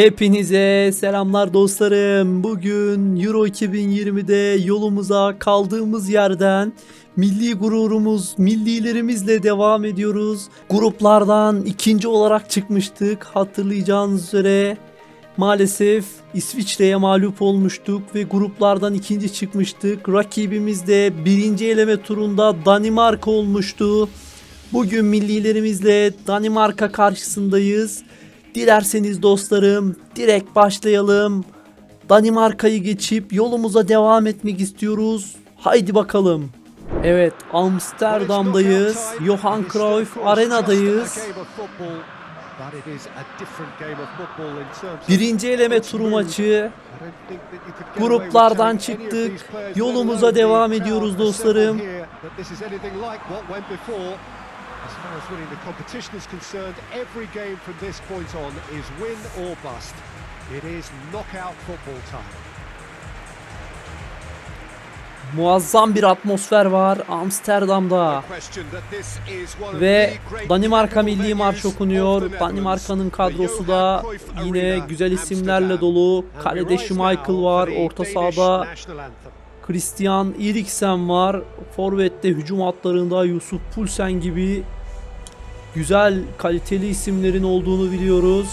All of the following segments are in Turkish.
Hepinize selamlar dostlarım. Bugün Euro 2020'de yolumuza kaldığımız yerden milli gururumuz, millilerimizle devam ediyoruz. Gruplardan ikinci olarak çıkmıştık. Hatırlayacağınız üzere maalesef İsviçre'ye mağlup olmuştuk ve gruplardan ikinci çıkmıştık. Rakibimiz de birinci eleme turunda Danimarka olmuştu. Bugün millilerimizle Danimarka karşısındayız. Dilerseniz dostlarım direkt başlayalım. Danimarka'yı geçip yolumuza devam etmek istiyoruz. Haydi bakalım. Evet Amsterdam'dayız. Johan Cruyff Arena'dayız. Birinci eleme turu maçı. Gruplardan çıktık. Yolumuza devam ediyoruz dostlarım. As far as winning the competition is concerned, every game from this point on is win or bust. It is knockout football time. Muazzam bir atmosfer var Amsterdam'da. Ve Danimarka milli marş okunuyor. Danimarka'nın kadrosu da yine güzel isimlerle dolu. Kalede Schmeichel var. Orta sahada Christian Eriksen var. Forvet'te hücum hatlarında Yusuf Pulsen gibi güzel kaliteli isimlerin olduğunu biliyoruz.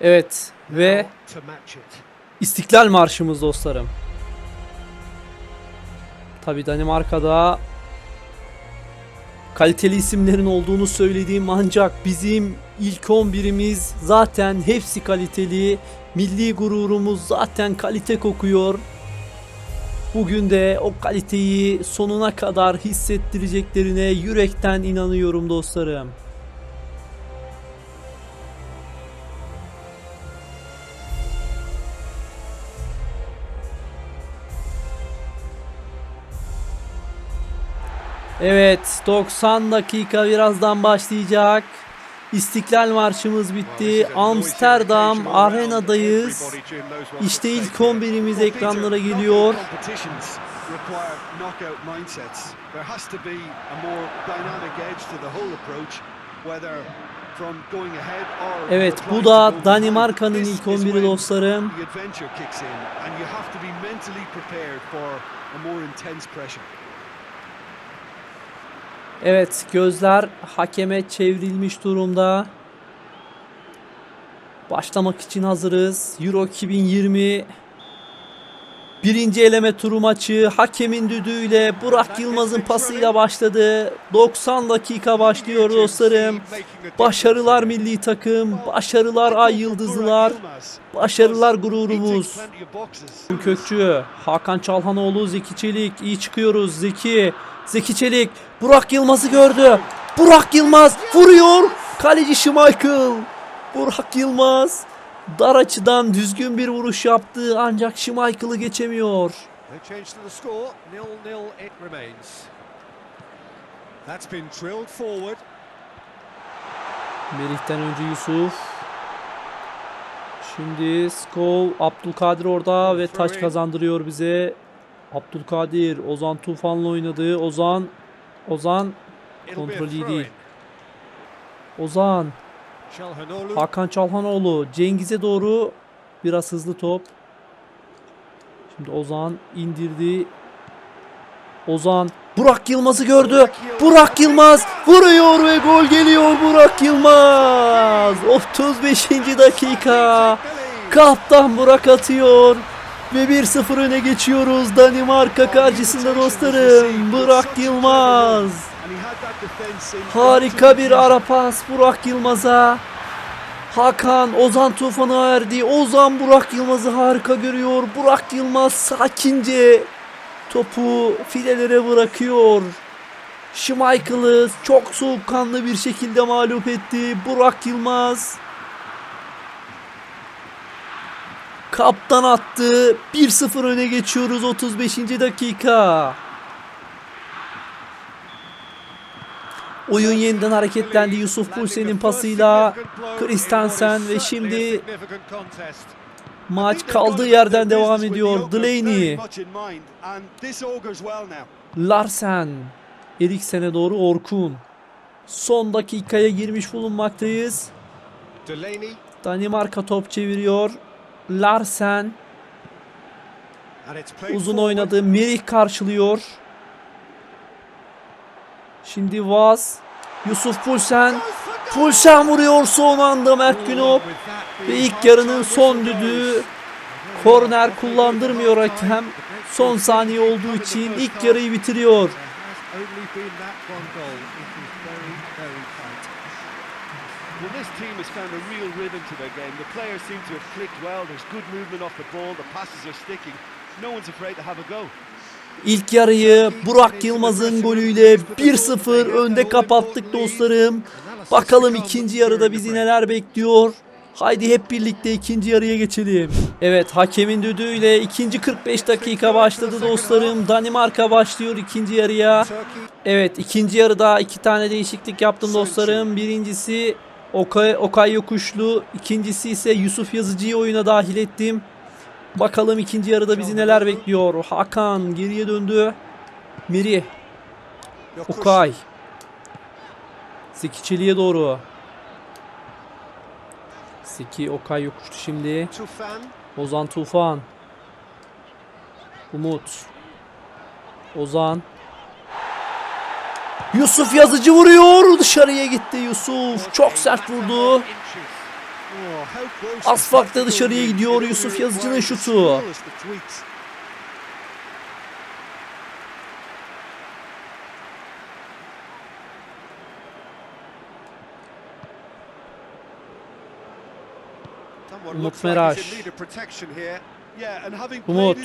Evet ve İstiklal Marşımız dostlarım. Tabi Danimarka'da kaliteli isimlerin olduğunu söylediğim ancak bizim ilk 11'imiz zaten hepsi kaliteli. Milli gururumuz zaten kalite kokuyor. Bugün de o kaliteyi sonuna kadar hissettireceklerine yürekten inanıyorum dostlarım. Evet 90 dakika birazdan başlayacak. İstiklal Marşımız bitti. Amsterdam Arena'dayız. İşte ilk 11'imiz ekranlara geliyor. Evet bu da Danimarka'nın ilk 11'i dostlarım. Evet gözler hakeme çevrilmiş durumda. Başlamak için hazırız. Euro 2020 birinci eleme turu maçı hakemin düdüğüyle Burak Yılmaz'ın pasıyla başladı. 90 dakika başlıyor dostlarım. Başarılar milli takım, başarılar ay yıldızlılar, başarılar gururumuz. Kökçü, Hakan Çalhanoğlu, Zeki Çelik. iyi çıkıyoruz. Zeki, Zeki Çelik. Burak Yılmaz'ı gördü. Burak Yılmaz vuruyor. Kaleci Schmeichel. Burak Yılmaz dar açıdan düzgün bir vuruş yaptı ancak Schmeichel'ı geçemiyor. Melih'ten önce Yusuf. Şimdi Skov, Abdülkadir orada ve taç kazandırıyor bize. Abdülkadir, Ozan Tufan'la oynadı. Ozan, Ozan, It'll be a Kontrol iyi throw değil. Ozan. Hakan Çalhanoğlu Cengiz'e doğru biraz hızlı top. Şimdi Ozan indirdi. Ozan Burak Yılmaz'ı gördü. Burak Yılmaz vuruyor ve gol geliyor Burak Yılmaz. 35. dakika. Kaptan Burak atıyor. Ve 1-0 öne geçiyoruz Danimarka karşısında dostlarım. Burak Yılmaz. Harika bir ara pas Burak Yılmaz'a. Hakan Ozan Tufan'a verdi. Ozan Burak Yılmaz'ı harika görüyor. Burak Yılmaz sakince topu filelere bırakıyor. Schmeichel'ı çok soğukkanlı bir şekilde mağlup etti. Burak Yılmaz kaptan attı. 1-0 öne geçiyoruz 35. dakika. Oyun yeniden hareketlendi Yusuf Pulsen'in pasıyla. Christensen ve şimdi maç kaldığı yerden devam ediyor. Delaney, Larsen, Eriksen'e doğru Orkun. Son dakikaya girmiş bulunmaktayız. Danimarka top çeviriyor. Larsen uzun oynadı. Merih karşılıyor. Şimdi Vaz. Yusuf Pulsen. Pulsen vuruyor son anda Mert Günok. Ve ilk yarının son düdüğü. Korner kullandırmıyor hakem. Son saniye olduğu için ilk yarıyı bitiriyor. Well, this team has found a real rhythm to their game. The players seem to have clicked well. There's good movement off the ball. The passes are sticking. No one's afraid to have a go. İlk yarıyı Burak Yılmaz'ın golüyle 1-0 önde kapattık dostlarım. Bakalım ikinci yarıda bizi neler bekliyor. Haydi hep birlikte ikinci yarıya geçelim. Evet hakemin düdüğüyle ikinci 45 dakika başladı dostlarım. Danimarka başlıyor ikinci yarıya. Evet ikinci yarıda iki tane değişiklik yaptım dostlarım. Birincisi Okay, Okay Yokuşlu. ikincisi ise Yusuf Yazıcı'yı oyuna dahil ettim. Bakalım ikinci yarıda bizi neler bekliyor. Hakan geriye döndü. Yokuş. Okay. Zeki Çelik'e doğru. Zeki Okay yokuştu şimdi. Ozan Tufan. Umut. Ozan. Yusuf Yazıcı vuruyor. Dışarıya gitti Yusuf. Çok sert vurdu. That dışarıya gidiyor Yusuf Yazıcı'nın şutu. Umut Meraş. Umut.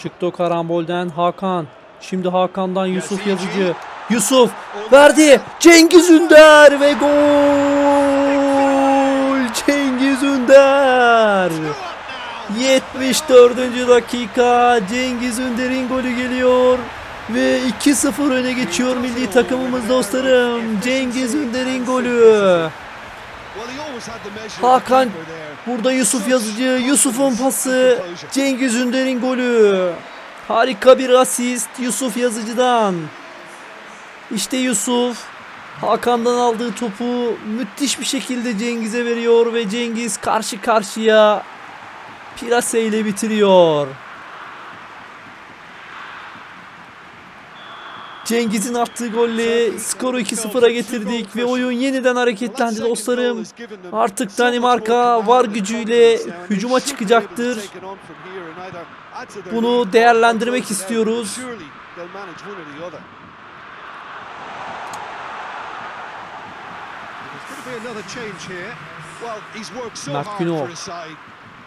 Çıktı o karambolden Hakan. Şimdi Hakan'dan Yusuf Yazıcı. Yusuf verdi. Cengiz Ünder ve gol. Ünder. 74. dakika Cengiz Ünder'in golü geliyor ve 2-0 öne geçiyor milli takımımız dostlarım. Cengiz Ünder'in golü. Hakan burada Yusuf Yazıcı, Yusuf'un pası, Cengiz Ünder'in golü. Harika bir asist Yusuf Yazıcı'dan. İşte Yusuf Hakan'dan aldığı topu müthiş bir şekilde Cengiz'e veriyor ve Cengiz karşı karşıya Pirase ile bitiriyor. Cengiz'in attığı golle skoru 2-0'a getirdik ve oyun yeniden hareketlendi dostlarım. Artık Danimarka var gücüyle hücuma çıkacaktır. Bunu değerlendirmek istiyoruz. Mert Günok.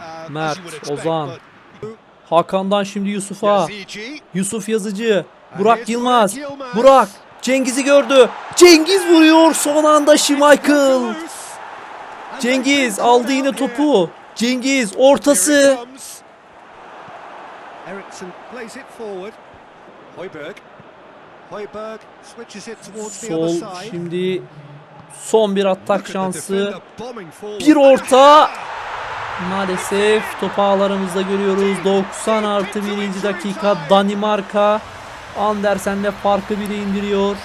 uh, Mert, Ozan. Hakan'dan şimdi Yusuf'a. Yusuf Yazıcı. Burak Yılmaz. Burak. Cengiz'i gördü. Cengiz vuruyor son anda Schmeichel. Cengiz aldı yine topu. Cengiz ortası. Sol şimdi son bir atak şansı. Bir orta. Maalesef topu ağlarımızda görüyoruz. 90 artı 1. dakika Danimarka. Andersen'le farkı bile indiriyor.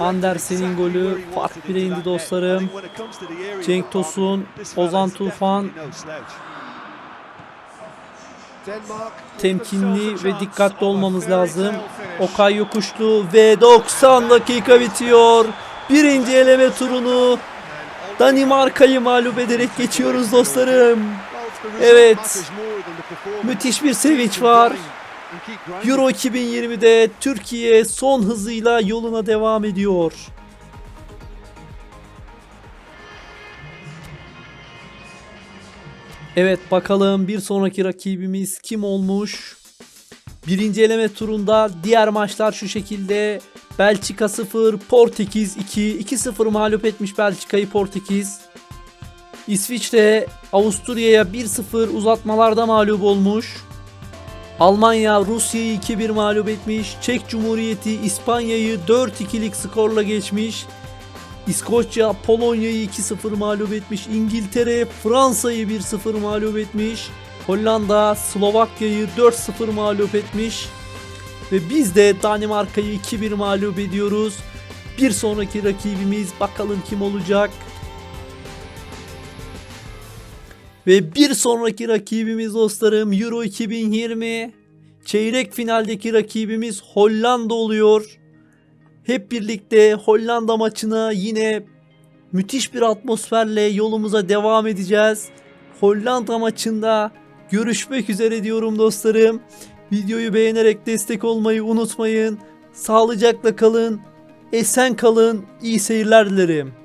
Andersen'in golü fark bile indi dostlarım. Cenk Tosun, Ozan Tufan. Temkinli ve dikkatli olmamız lazım. Okay Yokuşlu ve 90 dakika bitiyor. Birinci eleme turunu Danimarka'yı mağlup ederek geçiyoruz dostlarım. Evet. Müthiş bir sevinç var. Euro 2020'de Türkiye son hızıyla yoluna devam ediyor. Evet bakalım bir sonraki rakibimiz kim olmuş? Birinci eleme turunda diğer maçlar şu şekilde. Belçika 0, Portekiz 2. 2-0 mağlup etmiş Belçika'yı Portekiz. İsviçre Avusturya'ya 1-0 uzatmalarda mağlup olmuş. Almanya Rusya'yı 2-1 mağlup etmiş. Çek Cumhuriyeti İspanya'yı 4-2'lik skorla geçmiş. İskoçya Polonya'yı 2-0 mağlup etmiş. İngiltere Fransa'yı 1-0 mağlup etmiş. Hollanda Slovakya'yı 4-0 mağlup etmiş. Ve biz de Danimarka'yı 2-1 mağlup ediyoruz. Bir sonraki rakibimiz bakalım kim olacak. Ve bir sonraki rakibimiz dostlarım Euro 2020 çeyrek finaldeki rakibimiz Hollanda oluyor. Hep birlikte Hollanda maçına yine müthiş bir atmosferle yolumuza devam edeceğiz. Hollanda maçında görüşmek üzere diyorum dostlarım. Videoyu beğenerek destek olmayı unutmayın. Sağlıcakla kalın. Esen kalın. İyi seyirler dilerim.